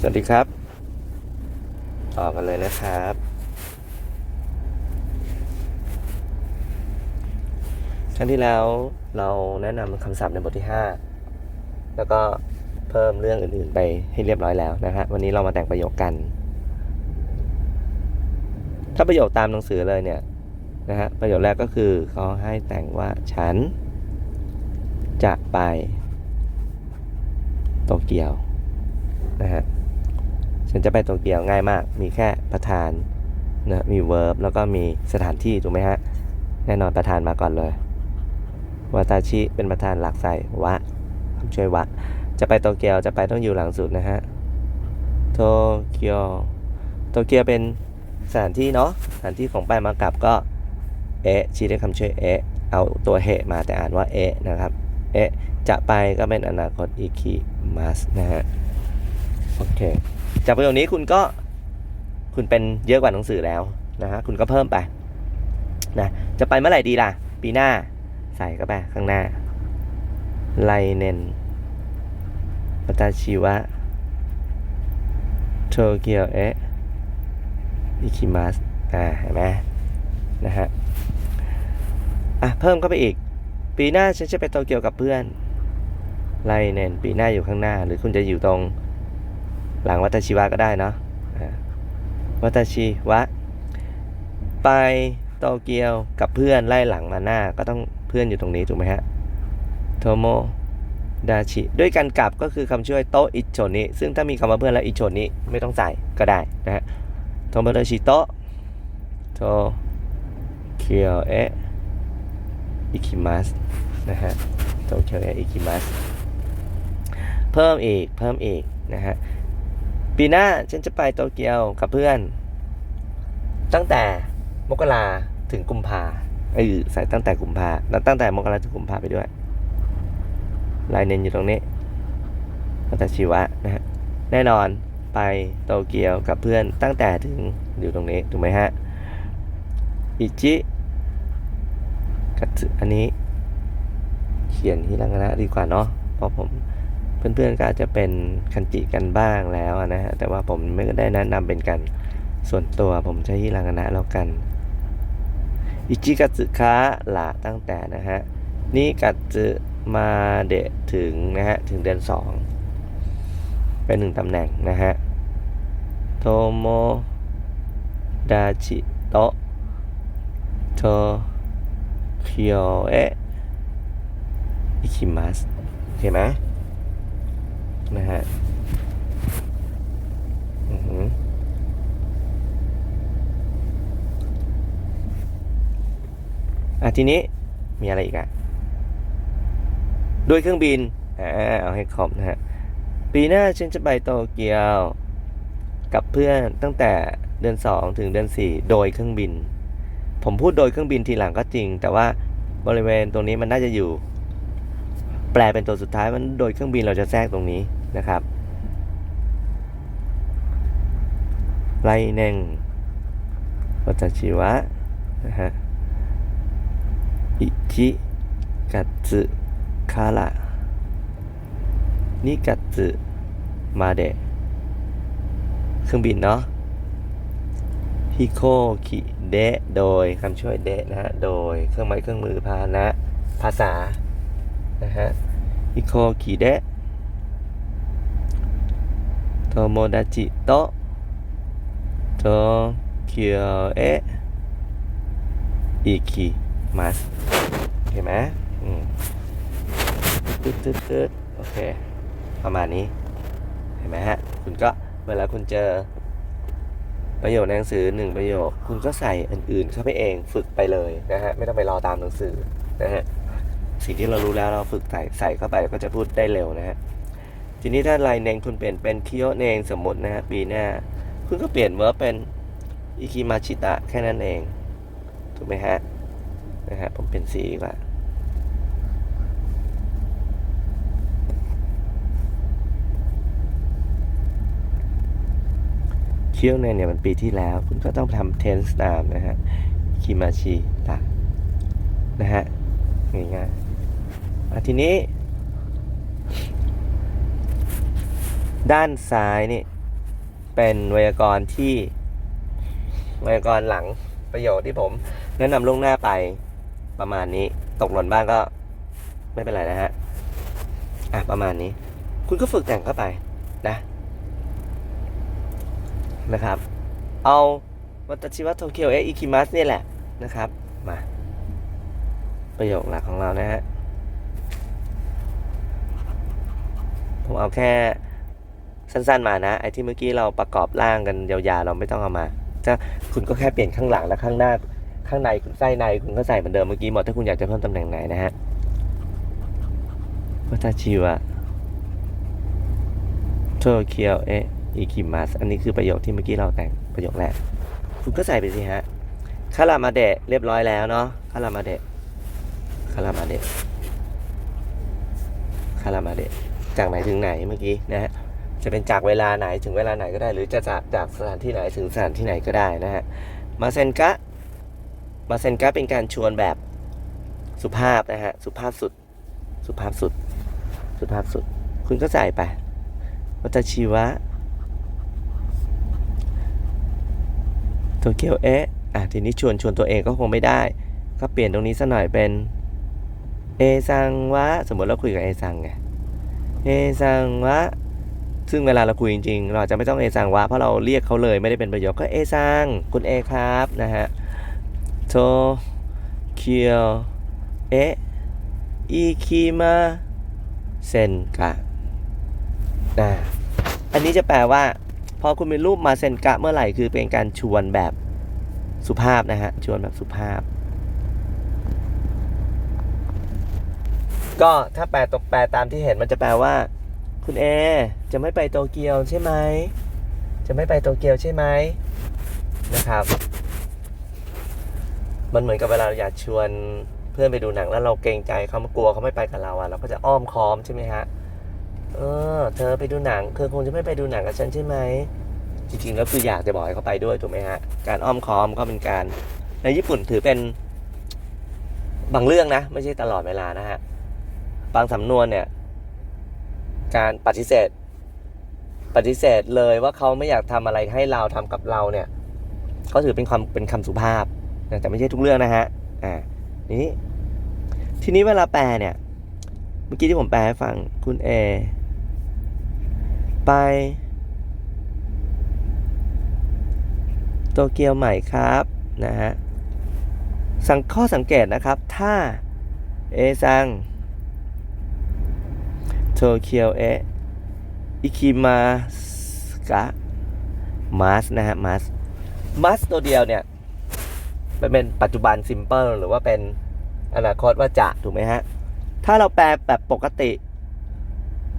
สวัสดีครับ ต่อกันเลยนะครับ ครั้งที่แล้วเราแนะนำคำศัพท์ในบทที่ 5 แล้วก็เพิ่มเรื่องอื่นๆไปให้เรียบร้อยแล้วนะฮะวันนี้เรามาแต่งประโยคกัน ถ้าประโยคตามหนังสือเลยเนี่ยนะฮะประโยคแรกก็คือเขาให้แต่งว่าฉันจะไปโตเกียวนะฮะันจะไปโตเกียวง่ายมาก มีแค่ประธานนะมี verb แล้วก็มีสถานที่ถูกไหมฮะ แน่นอนประธานมาก่อนเลยวาตาชิเป็นประธานหลักใส่วะคำช่วยวะ จะไปโตเกียวจะไปต้องอยู่หลังสุดนะฮะ โตเกียว โตเกียวเป็นสถานที่เนาะ สถานที่ของไปมากลับก็ เอะชี้ด้วยคำช่วยเอะเอาตัวเฮมาแต่อ่านว่าเอะนะครับ เอะจะไปก็เป็นอนาคตอิคิมัสนะฮะ โอเค จากประโยคนี้คุณก็คุณเป็นเยอะกว่าหนังสือแล้วนะฮะคุณก็เพิ่มไปนะจะไปเมื่อไหร่ดีล่ะ ปีหน้าใส่เข้าไปข้างหน้าไลเนนวัตชิวะโตเกียวเอะอิคิมัสอ่าเห็นไหมนะฮะอะเพิ่มเข้าไปอีก ปีหน้าฉันจะไปโตเกียวกับเพื่อนไลเนนปีหน้าอยู่ข้างหน้า หรือคุณจะอยู่ตรง หลังวัตชิวะก็ได้เนาะวัตชิวะ ไปโตเกียวกับเพื่อนไล่หลังมาหน้าก็ต้องเพื่อนอยู่ตรงนี้ถูกไหมฮะโทโมดาชิด้วยการกลับก็คือคำช่วยโตอิโชนิซึ่งถ้ามีคำว่าเพื่อนแล้วอิโชนิไม่ต้องใส่ก็ได้นะฮะโทโมดาชิโตะโทเคียวเอะอิคิมัสนะฮะโตเคียวเอะอิคิมัสเพิ่มอีกเพิ่มอีกนะฮะ ปีหน้าฉันจะไปโตเกียวกับเพื่อน ตั้งแต่มกราถึงกุมภาเออใส่ตั้งแต่กุมภาแล้วตั้งแต่มกราถึงกุมภาไปด้วยลายเน้นอยู่ตรงนี้วัตชิวะนะฮะแน่นอนไปโตเกียวกับเพื่อนตั้งแต่ถึงอยู่ตรงนี้ถูกไหมฮะอิจิกัตอันนี้ เขียนฮิรังนะดีกว่าเนาะเพราะผม เพื่อนๆก็อาจจะเป็นคันจิกันบ้างแล้วนะฮะแต่ว่าผมไม่ได้แนะนำเป็นกันส่วนตัวผมใช้ฮิรังนะแล้วกัน อิจิกัตสึคะละตั้งแต่นะฮะนี่กัตสึมาเดะถึงนะฮะถึงเดือนสองเป็นหนึ่งตำแหน่งนะฮะโทโมดาชิโตะโทเคียวเอะอิคิมัสโอเคไหม นะฮะอือหืออะทีนี้มีอะไรอีกอะด้วยเครื่องบินอ่าเอาให้ครบนะฮะ ปีหน้าฉันจะไปโตเกียว กับเพื่อนตั้งแต่เดือน 2 ถึงเดือน 4 โดยเครื่องบิน ผมพูดโดยเครื่องบินทีหลังก็จริง แต่ว่าบริเวณตรงนี้มันน่าจะอยู่ แปลเป็นตัวสุดท้ายมันโดยเครื่องบินเราจะแทรกตรงนี้ นะครับไลเนงวัตชิวะนะฮะอิจิกัตสึคาระนิกัตสึมาเดะเครื่องบินเนาะฮิโคคิเดะโดยคำช่วยเดะนะฮะ โดยเครื่องไม้เครื่องมือพาหนะ ภาษา นะฮะฮิโคคิเดะ โทโมดาจิโตะโตเกียเออิคิมัสเห็นไหมอืมตึ๊ดตึ๊ดตึ๊ดโอเค ประมาณนี้ เห็นไหมฮะ คุณก็เวลาคุณเจอประโยคในหนังสือหนึ่งประโยค คุณก็ใส่อื่นๆเข้าไปเองฝึกไปเลยนะฮะ ไม่ต้องไปรอตามหนังสือนะฮะ สิ่งที่เรารู้แล้วเราฝึกใส่ใส่เข้าไปก็จะพูดได้เร็วนะฮะ ทีนี้ถ้าลายเนงคุณเปลี่ยนเป็นคิโยเนงสมมตินะฮะปีหน้า คุณก็เปลี่ยนเวิร์เป็นอิคิมาชิตะแค่นั้นเอง ถูกไหมฮะนะฮะผมเป็นสีว่าเคียวเนเนี่ยมันปีที่แล้ว คุณก็ต้องทำ tense ตามนะฮะคิมาชิตะนะฮะง่ายๆอะทีนี้ ด้านซ้ายนี่ เป็นไวยากรณ์ที่ไวยากรณ์หลังประโยคที่ผมแนะนำล่วงหน้าไปประมาณนี้ ตกหล่นบ้างก็ไม่เป็นไรนะฮะ อะ ประมาณนี้ คุณก็ฝึกแต่งเข้าไปนะ นะครับ เอาวัตชิวะโตเกียวเออิคิมัสนี่แหละนะครับ มา ประโยคหลักของเรานะฮะ ผมเอาแค่ สั้นๆมานะไอ้ที่เมื่อกี้เราประกอบร่างกันยาวๆเราไม่ต้องเอามาถ้าคุณก็แค่เปลี่ยนข้างหลังและข้างหน้าข้างในคุณไส้ในคุณก็ใส่เหมือนเดิมเมื่อกี้หมดถ้าคุณอยากจะเพิ่มตำแหน่งไหนนะฮะวัตชิวะโตเกียวเอะอิคิมัสอันนี้คือประโยคที่เมื่อกี้เราแต่งประโยคแรกคุณก็ใส่ไปสิฮะคารามาเดะเรียบร้อยแล้วเนาะคารามาเดะคารามาเดะคารามาเดะจากไหนถึงไหนเมื่อกี้นะฮะ จะเป็นจากเวลาไหนถึงเวลาไหนก็ได้ หรือจะจากจากสถานที่ไหนถึงสถานที่ไหนก็ได้นะฮะมาเซนกะมาเซนกะเป็นการชวนแบบสุภาพนะฮะสุภาพสุดสุภาพสุด สุภาพสุด คุณก็ใส่ไปวัตชิวะโตเกียวเอะอะทีนี้ชวนชวนตัวเองก็คงไม่ได้ ก็เปลี่ยนตรงนี้สัหน่อยเป็นเอซังวะสมมติเราคุยกับเอซังไงเอซังวะ ซึ่งเวลาเราคุยจริงๆ เราอาจจะไม่ต้องเอซังวะเพราะเราเรียกเขาเลยไม่ได้เป็นประโยคก็เอซังคุณเอครับนะฮะโตเกียวเออิคิมาเซนกะนะอันนี้จะแปลว่า พอคุณมีรูปมาเซนกะเมื่อไหร่คือเป็นการชวนแบบสุภาพนะฮะชวนแบบสุภาพ ก็ถ้าแปลตกแปลตามที่เห็นมันจะแปลว่า คุณเอจะไม่ไปโตเกียวใช่ไหม จะไม่ไปโตเกียวใช่ไหมนะครับ มันเหมือนกับเวลาเราอยากชวนเพื่อนไปดูหนังแล้วเราเกรงใจเขามากลัวเขาไม่ไปกับเราอะเราก็จะอ้อมค้อมใช่ไหมฮะ เออ เธอไปดูหนังเธอคงจะไม่ไปดูหนังกับฉันใช่ไหม จริงๆแล้วคืออยากจะบอกให้เขาไปด้วยถูกไหมฮะ การอ้อมค้อมก็เป็นการ ในญี่ปุ่นถือเป็นบางเรื่องนะ ไม่ใช่ตลอดเวลานะฮะ บางสำนวนเนี่ย การปฏิเสธ ปฏิเสธเลยว่าเขาไม่อยากทำอะไรให้เราทำกับเราเนี่ยเขาถือเป็นความเป็นคำสุภาพแต่ไม่ใช่ทุกเรื่องนะฮะอ่านี้ทีนี้เวลาแปลเนี่ย เมื่อกี้ที่ผมแปลให้ฟังคุณเอไปโตเกียวใหม่ครับนะฮะสังข้อสังเกตนะครับ ถ้าเอซัง โตเกียวเอะอิคิมาสกะมาสนะฮะมาสมาสตัวเดียวเนี่ยมันเป็นปัจจุบันซิมเ l ิลหรือว่าเป็นอนาคตว่าจะถูกไหมฮะ ถ้าเราแปลแบบปกติ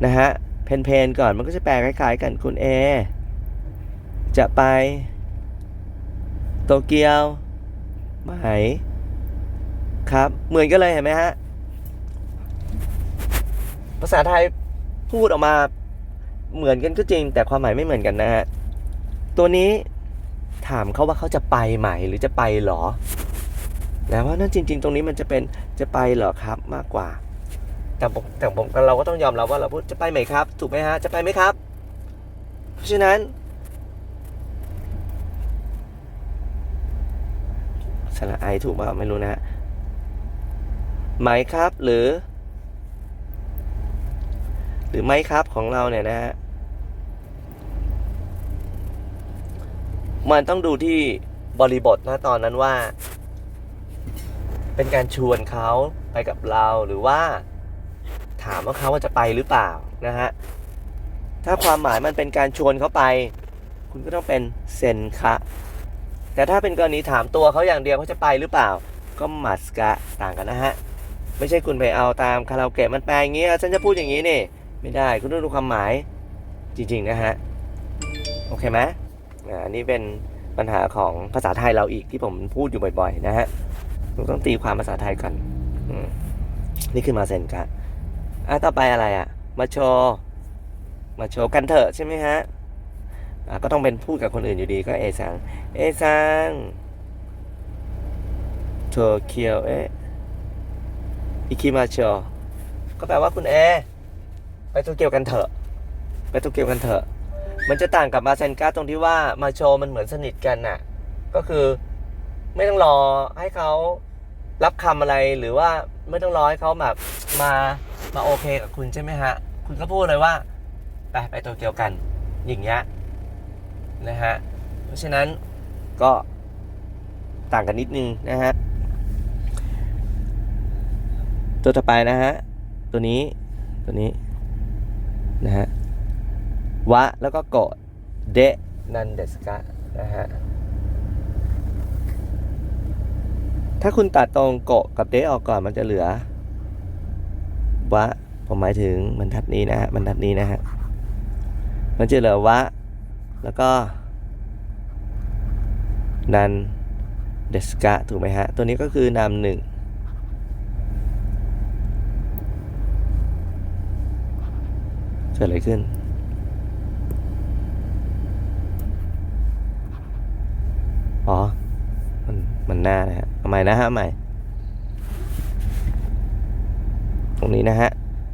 นะฮะเพนเพนก่อนมันก็จะแปลคล้ายๆกันคุณเอจะไปโตเกียวไหมครับ เหมือนกันเลยเห็นไหมฮะ ภาษาไทยพูดออกมาเหมือนกันก็จริง แต่ความหมายไม่เหมือนกันนะฮะ ตัวนี้ถามเขาว่าเขาจะไปไหมหรือจะไปหรอนะว่านั่นจริง ๆ ตรงนี้มันจะเป็นจะไปเหรอครับมากกว่า แต่ผมแต่ผมเราก็ต้องยอมรับว่าเราพูดจะไปไหมครับ ถูกไหมฮะ จะไปไหมครับ เพราะฉะนั้นสระไอถูกเปล่าไม่รู้นะฮะไหมครับหรือ หรือไม่ครับของเราเนี่ยนะฮะมันต้องดูที่บริบทนะตอนนั้นว่า เป็นการชวนเขาไปกับเราหรือว่า ถามว่าเขาว่าจะไปหรือเปล่านะฮะถ้าความหมายมันเป็นการชวนเขาไป คุณก็ต้องเป็นเซนคะแต่ถ้าเป็นกรณีถามตัวเขาอย่างเดียวเขาจะไปหรือเปล่า ก็มัสกะต่างกันนะฮะ ไม่ใช่คุณไปเอาตามคาราโอเกะมันแปลอย่างนี้ฉันจะพูดอย่างนี้นี่ ไม่ได้คุณต้องดูความหมายจริง ๆ นะฮะ โอเคไหมอันนี้เป็นปัญหาของภาษาไทยเราอีกที่ผมพูดอยู่บ่อย ๆ นะฮะเราต้องตีความภาษาไทยกันนี่คือมาเซนกะอะต่อไปอะไรอะ มาโชว์มาโชว์กันเถอะใช่ไหมฮะะก็ต้องเป็นพูดกับคนอื่นอยู่ดีก็เอซังเอซังโตเกียวเออิคิมาโชก็แปลว่าคุณเอ โตเกียวกันเถอะ ไปโตเกียวกันเถอะ มันจะต่างกับมาเซนกาตรงที่ว่ามาโชมันเหมือนสนิทกันน่ะ ก็คือไม่ต้องรอให้เขารับคำอะไรหรือว่าไม่ต้องรอให้เขาแบบมามาโอเคกับคุณใช่ไหมฮะ คุณก็พูดเลยว่า ไปไปโตเกียวกัน อย่างเงี้ยนะฮะ เพราะฉะนั้นก็ต่างกันนิดนึงนะฮะ ตัวต่อไปนะฮะ ตัวนี้ตัวนี้ นะฮะวะแล้วก็โกาะเดะนันเดสกะนะฮะถ้าคุณตัดตรงโกาะกับเดะออกก่อนมันจะเหลือวะผมหมายถึงบรรทัดนี้นะฮะบรรทัดนี้นะฮะมันจะเหลือวะแล้วก็นันเดสกะถูกไหมฮะ ตัวนี้ก็คือนามหนึ่ง กิดอะไรขึ้น อ๋อ มัน มันหน้านะฮะใหม่นะฮะใหม่ ตรงนี้นะฮะ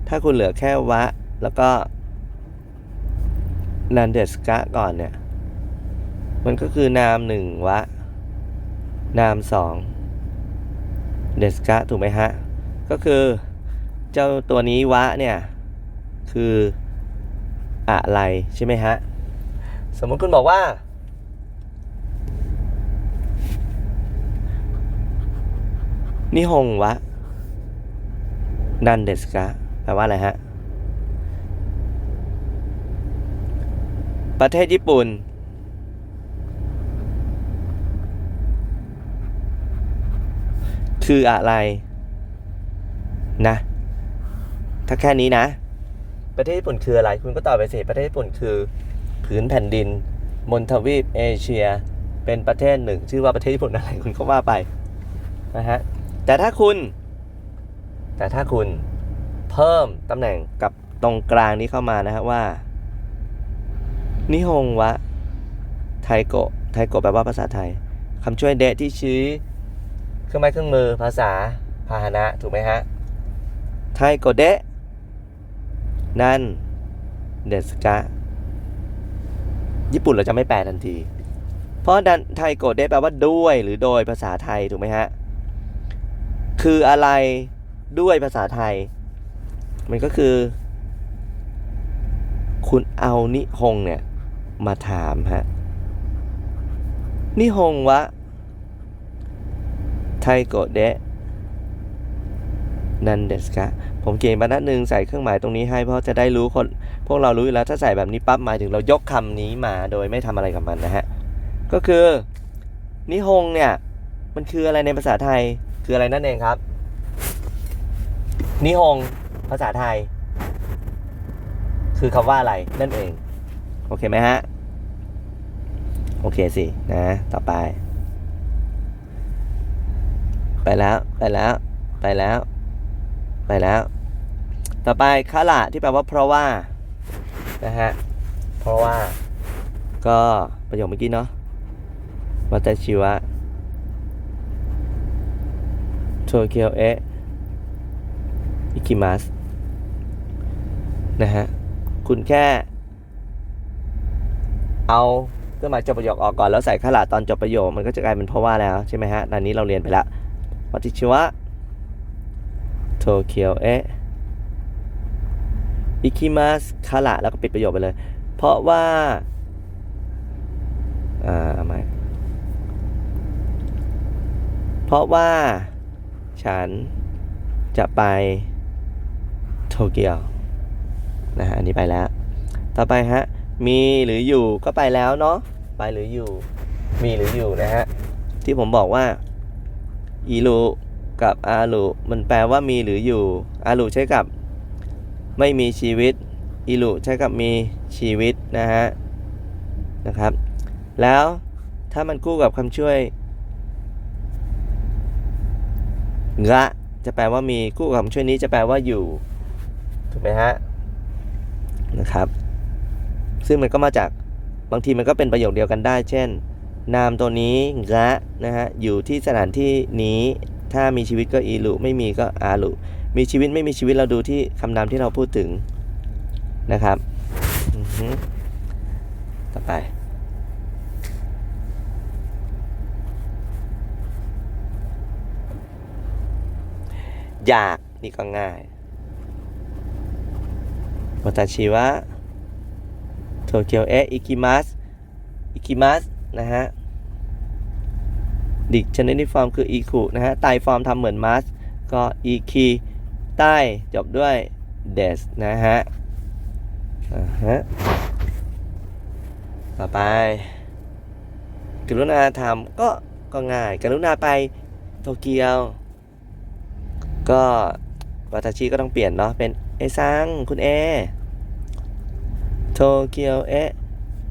ถ้าคุณเหลือแค่วะ แล้วก็นันเดสกะก่อนเนี่ย มันก็คือนามหนึ่งวะ นามสองเดสกะถูกไหมฮะ ก็คือ เจ้าตัวนี้วะเนี่ย คือ อะไรใช่ไหมฮะ สมมติคุณบอกว่า นิฮงวะ นันเดสกะแปลว่าอะไรฮะ ประเทศญี่ปุ่น คืออะไร นะ ถ้าแค่นี้นะ ประเทศญี่ปุ่นคืออะไร คุณก็ตอบไปสิประเทศญี่ปุ่นคือผืนแผ่นดินมณฑวีปเอเชีย เป็นประเทศหนึ่ง ชื่อว่าประเทศญี่ปุ่นอะไรคุณก็ว่าไปนะฮะแต่ถ้าคุณ แต่ถ้าคุณเพิ่มตำแหน่งกับตรงกลางนี้เข้ามานะฮะว่า นิฮงวะ ไทโกะไทโกะแปลว่าภาษาไทยคำช่วยเดะที่ชี้ เครื่องไม้เครื่องมือภาษาพาหนะ ถูกไหมฮะ ไทโกะเดะ นั่นเดสกะญี่ปุ่นเราจะไม่แปลทันที เพราะดันไทยโกะเดะแปลว่าด้วยหรือโดยภาษาไทยถูกไหมฮะ คืออะไรด้วยภาษาไทย มันก็คือ คุณเอานิฮงเนี่ย มาถามฮะ นิฮงวะ ไทโกเดะนันเดสกะ ผมเขียนบรรทัดหนึ่งใส่เครื่องหมายตรงนี้ให้เพราะจะได้รู้คนพวกเรารู้อยู่แล้วถ้าใส่แบบนี้ปั๊บหมายถึงเรายกคำนี้มาโดยไม่ทำอะไรกับมันนะฮะก็คือนิฮงเนี่ยมันคืออะไรในภาษาไทยคืออะไรนั่นเองครับนิฮงภาษาไทย คือคำว่าอะไรนั่นเอง โอเคไหมฮะโอเคสินะต่อไป ไปแล้วไปแล้วไปแล้ว ไปแล้ว ต่อไปคาระที่แปลว่าเพราะว่า นะฮะ เพราะว่า ก็ประโยคเมื่อกี้เนาะวัตชิวะโตเกียวเอะอิคิมัสนะฮะ คุณแค่ เอาเครื่องหมายจบประโยคออกก่อนแล้วใส่คาระตอนจบประโยค มันก็จะกลายเป็นเพราะว่าแล้วใช่ไหมฮะตอนนี้เราเรียนไปแล้ววัตชิวะ โตเกียวเอะอิคิมัสคาระแล้วก็ปิดประโยคไปเลย เพราะว่า อ่าเอาใหม่เพราะว่า ฉันจะไปโตเกียวนะฮะอันนี้ไปแล้ว ต่อไปฮะ มีหรืออยู่ก็ไปแล้วเนาะไปหรืออยู่ มีหรืออยู่นะฮะ ที่ผมบอกว่าอีรุ กับอารุมันแปลว่ามีหรืออยู่ อารุใช้กับไม่มีชีวิตอีรุใช้กับมีชีวิตนะฮะนะครับ แล้วถ้ามันคู่กับคำช่วยงะจะแปลว่ามีคู่กับคำช่วยนี้จะแปลว่าอยู่ถูกไหมฮะนะครับ ซึ่งมันก็มาจากบางทีมันก็เป็นประโยคเดียวกันได้ เช่น นามตัวนี้งะนะฮะอยู่ที่สถานที่นี้ ถ้ามีชีวิตก็อีลุไม่มีก็อาลุมีชีวิตไม่มีชีวิตเราดูที่คำนามที่เราพูดถึงนะครับต่อไป อยากนี่ก็ง่ายวัตชิวะโตเกียวเอะอิกิมัสอิกิมัสนะฮะ ดิกชนิดฟอร์มคืออีคุนะฮะไตฟอร์มทำเหมือนมัสก็อีคีใต้จบด้วยเดสนะฮะอ่าฮะต่อไป กรุณาทำก็ก็ง่าย กรุณาไปโตเกียว ก็วัตชิก็ต้องเปลี่ยนเนาะเป็นเอซังคุณเอโตเกียวเอ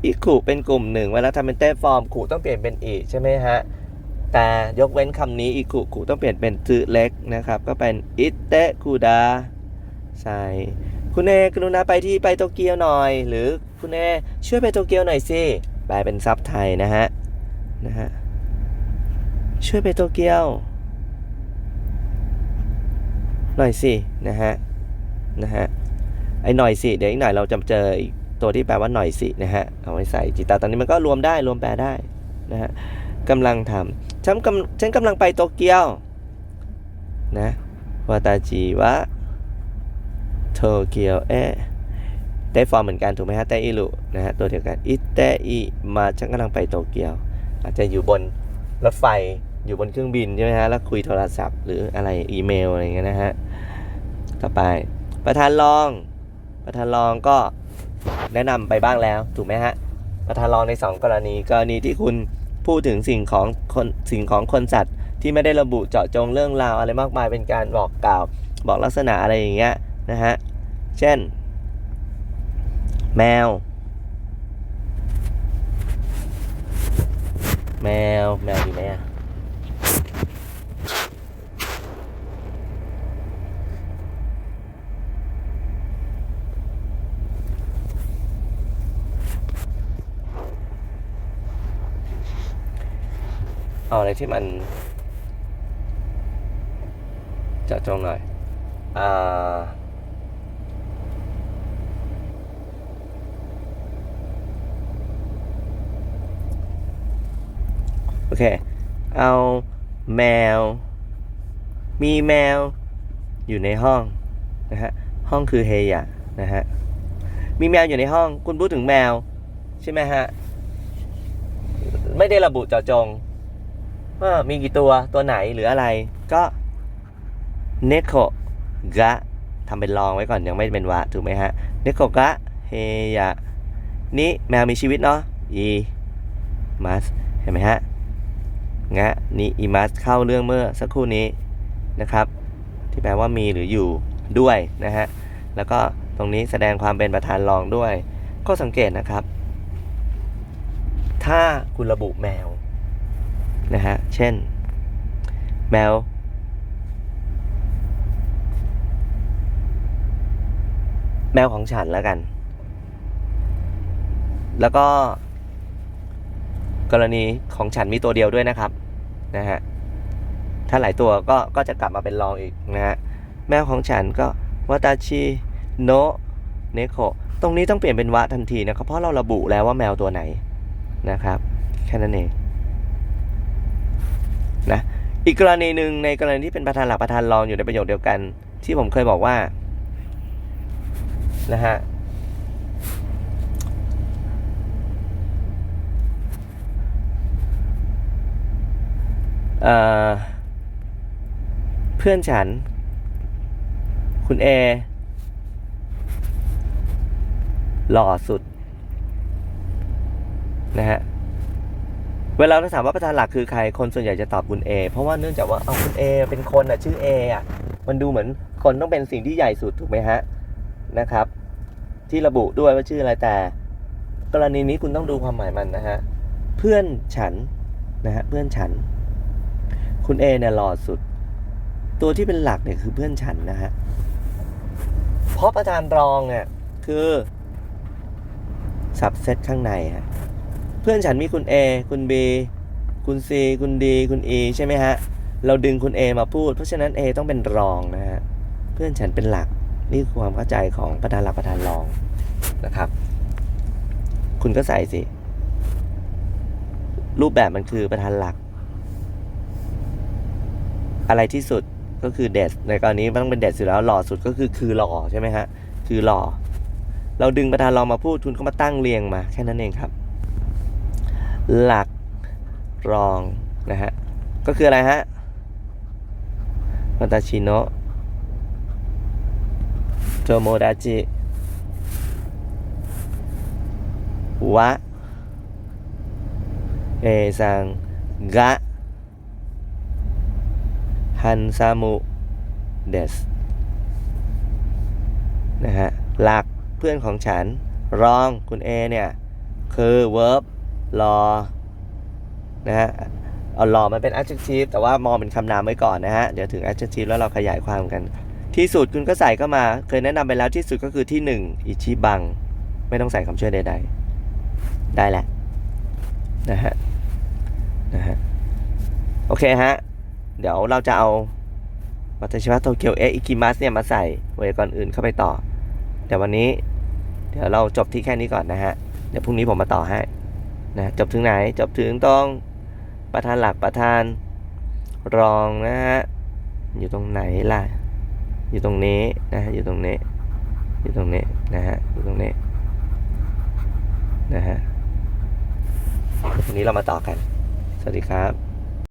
อีคุเป็นกลุ่มหนึ่งเวลาทำเป็นเต้ฟอร์มคุต้องเปลี่ยนเป็นอีใช่ไหมฮะ แต่ยกเว้นคำนี้อีคุคุต้องเปลี่ยนเป็นจืเล็กนะครับ ก็เป็นอิเตะคูดาใช่คุณเอกรุณาไปที่ไปโตเกียวหน่อย หรือคุณเอช่วยไปโตเกียวหน่อยสิแปลเป็นซับไทยนะฮะนะฮะช่วยไปโตเกียว หน่อยสินะฮะนะฮะไอ้หน่อยสิเดี๋ยวอีกหน่อยเราจะเจออีกตัวที่แปลว่าหน่อยสินะฮะเอาไว้ใส่จิตตาตอนนี้มันก็รวมได้รวมแปลได้นะฮะ กำลังทำฉันกำฉันกำลังไปโตเกียว นะวาตาจิวะโตเกียวเอะได้ฟอร์มเหมือนกันถูกไหมฮะแต่อิรุนะฮะตัวเดียวกันอิเตอิมาฉันกำลังไปโตเกียว อาจจะอยู่บนรถไฟอยู่บนเครื่องบินใช่ไหมฮะแล้วคุยโทรศัพท์หรืออะไรอีเมลอะไรเงี้ยนะฮะต่อไปประธานรอง ประธานรองก็แนะนำไปบ้างแล้วถูกไหมฮะประธานรองในสองกรณีกรณีที่คุณ พูดถึงสิ่งของคนสิ่งของคนสัตว์ที่ไม่ได้ระบุเจาะจงเรื่องราวอะไรมากมายเป็นการบอกกล่าว บอกลักษณะอะไรอย่างเงี้ยนะฮะ เช่น แมว แมว แมวอยู่ไหมอะ เอาอะไรที่มันเจาะจงหน่อย อ่า โอเค เอาแมว มีแมวอยู่ในห้องนะฮะ ห้องคือเฮียะนะฮะ มีแมวอยู่ในห้อง คุณพูดถึงแมว ใช่ไหมฮะ ไม่ได้ระบุเจาะจง ว่ามีกี่ตัวตัวไหนหรืออะไรก็เนโคกะทำเป็นลองไว้ก่อนยังไม่เป็นวะถูกไหมฮะเนโคกะเฮยะนี่แมวมีชีวิตเนาะอีมัสเห็นไหมฮะงะนิอิมัสเข้าเรื่องเมื่อสักครู่นี้นะครับ ที่แปลว่ามีหรืออยู่ด้วยนะฮะแล้วก็ตรงนี้แสดงความเป็นประธานรองด้วย ก็สังเกตนะครับ ถ้าคุณระบุแมว นะฮะ เช่น แมว แมวของฉันแล้วกัน แล้วก็ กรณีของฉันมีตัวเดียวด้วยนะครับ นะฮะ ถ้าหลายตัวก็ ก็จะกลับมาเป็นรองอีกนะฮะ แมวของฉันก็วาตาชิโนเนโคตรงนี้ต้องเปลี่ยนเป็นวะทันทีนะครับ เพราะเราระบุแล้วว่าแมวตัวไหนนะครับ แค่นั้นเอง นะอีกกรณีหนึ่งในกรณีที่เป็นประธานหลักประธานรองอยู่ในประโยคเดียวกัน ที่ผมเคยบอกว่านะฮะเเพื่อนฉัน คุณเอหล่อสุดนะฮะ เวลาเราถามว่าประธานหลักคือใคร คนส่วนใหญ่จะตอบคุณเอเพราะว่าเนื่องจากว่าเอาคุณเอเป็นคนอะชื่อเออะมันดูเหมือนคนต้องเป็นสิ่งที่ใหญ่สุดถูกไหมฮะนะครับ ที่ระบุด้วยว่าชื่ออะไรแต่ กรณีนี้คุณต้องดูความหมายมันนะฮะเพื่อนฉันนะฮะเพื่อนฉัน คุณเอเนี่ยหล่อสุด ตัวที่เป็นหลักเนี่ยคือเพื่อนฉันนะฮะเพราะประธานรองเนี่ยคือสับเซตข้างในฮะ เพื่อนฉันมีคุณ A คุณ B คุณ C คุณ D คุณ E ใช่ไหมฮะ เราดึงคุณ A มาพูด เพราะฉะนั้น A ต้องเป็นรองนะฮะ เพื่อนฉันเป็นหลัก นี่คือความเข้าใจของประธานหลักประธานรองนะครับ คุณก็ใส่สิ รูปแบบมันคือประธานหลัก อะไรที่สุดก็คือเดสในกรณีมันต้องเป็นเดสอยู่แล้วหล่อสุดก็คือคือหล่อใช่ไหมฮะ คือหล่อ เราดึงประธานรองมาพูด คุณก็มาตั้งเรียงมาแค่นั้นเองครับ หลักรองนะฮะ ก็คืออะไรฮะวัตาชิโนะโจโมดาจิวะเอซังกะฮันซามุเดสนะฮะ หลักเพื่อนของฉัน รองคุณเอเนี่ย คือ verb รอนะฮะเอารอมันเป็น adjective แต่ว่ามองเป็นคำนามไว้ก่อนนะฮะ เดี๋ยวถึง adjective แล้วเราขยายความกัน ที่สุดคุณก็ใส่เข้ามา เคยแนะนำไปแล้วที่สุดก็คือที่หนึ่งอิชิบัง ไม่ต้องใส่คำช่วยใดๆ ได้แหละนะฮะนะฮะโอเคฮะ เดี๋ยวเราจะเอาวัตชิวะโตเกียวเออิกิมัสเนี่ยมาใส่ไว้ก่อนอื่นเข้าไปต่อ แต่วันนี้ เดี๋ยวเราจบที่แค่นี้ก่อนนะฮะ เดี๋ยวพรุ่งนี้ผมมาต่อให้ นะจบถึงไหนจบถึงตรงประธานหลักประธานรองนะฮะอยู่ตรงไหนล่ะ อยู่ตรงนี้นะฮะอยู่ตรงนี้ อยู่ตรงนี้นะฮะอยู่ตรงนี้นะฮะวันนี้เรามาต่อกัน สวัสดีครับ